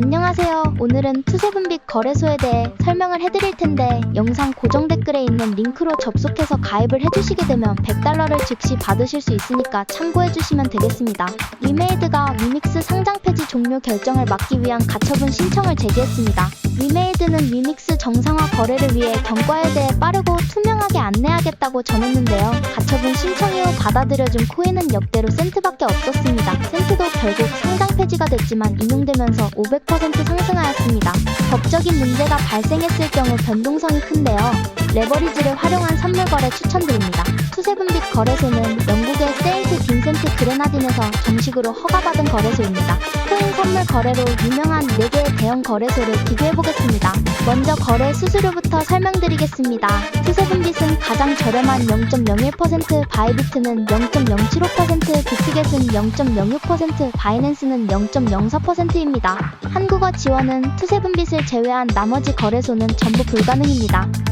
안녕하세요. 오늘은 투세분빛 거래소에 대해 설명을 해드릴 텐데 영상 고정 댓글에 있는 링크로 접속해서 가입을 해주시게 되면 100달러를 즉시 받으실 수 있으니까 참고해주시면 되겠습니다. 위메이드가 위믹스 상장 폐지 종료 결정을 막기 위한 가처분 신청을 제기했습니다. 위메이드는 위믹스 정상화 거래를 위해 경과에 대해 빠르고 투명하게 안내하겠다고 전했는데요. 가처분 신청 이후 받아들여준 코인은 역대로 센트밖에 없었습니다. 센트도 결국 폐지가 됐지만 인용되면서 500% 상승하였습니다. 법적인 문제가 발생했을 경우 변동성이 큰데요. 레버리지를 활용한 선물 거래 추천드립니다. 투세분빛 거래소는 그레나딘에서 정식으로 허가받은 거래소입니다. 코인 선물 거래로 유명한 4개의 대형 거래소를 비교해보겠습니다. 먼저 거래 수수료부터 설명드리겠습니다. 투세분빛은 가장 저렴한 0.01%, 바이비트는 0.075%, 비트겟은 0.06%, 바이낸스는 0.04%입니다. 한국어 지원은 투세분빛을 제외한 나머지 거래소는 전부 불가능입니다.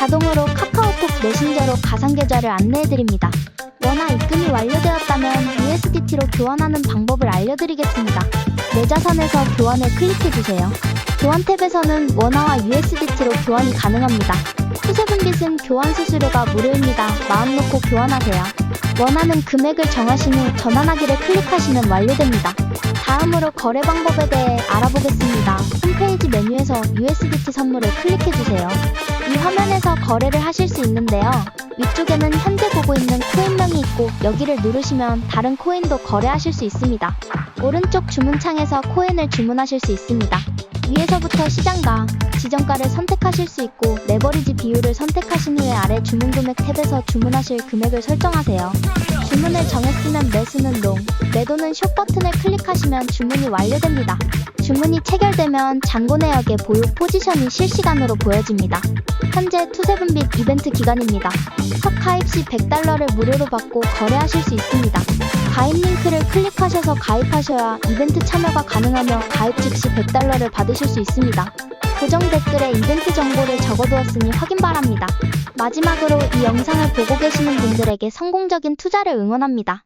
자동으로 카카오톡 메신저로 가상계좌를 안내해드립니다. 원화 입금이 완료되었다면 USDT로 교환하는 방법을 알려드리겠습니다. 내 자산에서 교환을 클릭해주세요. 교환 탭에서는 원화와 USDT로 교환이 가능합니다. 투세분빛은 교환 수수료가 무료입니다. 마음 놓고 교환하세요. 원하는 금액을 정하신 후 전환하기를 클릭하시면 완료됩니다. 다음으로 거래 방법에 대해 알아보겠습니다. 홈페이지 메뉴에서 USDT 선물을 클릭해주세요. 이 화면에서 거래를 하실 수 있는데요. 위쪽에는 현재 보고 있는 코인명이 있고 여기를 누르시면 다른 코인도 거래하실 수 있습니다. 오른쪽 주문창에서 코인을 주문하실 수 있습니다. 위에서부터 시장가, 지정가를 선택하실 수 있고 레버리지 비율을 선택하신 후에 아래 주문 금액 탭에서 주문하실 금액을 설정하세요. 주문을 정했으면 매수는 롱, 매도는 숏 버튼을 클릭하시면 주문이 완료됩니다. 주문이 체결되면 잔고 내역의 보유 포지션이 실시간으로 보여집니다. 현재 투세분빛 이벤트 기간입니다. 첫 가입 시 100달러를 무료로 받고 거래하실 수 있습니다. 가입 링크를 클릭하셔서 가입하셔야 이벤트 참여가 가능하며 가입 즉시 100달러를 받으실 수 있습니다. 고정 댓글에 이벤트 정보를 적어두었으니 확인 바랍니다. 마지막으로 이 영상을 보고 계시는 분들에게 성공적인 투자를 응원합니다.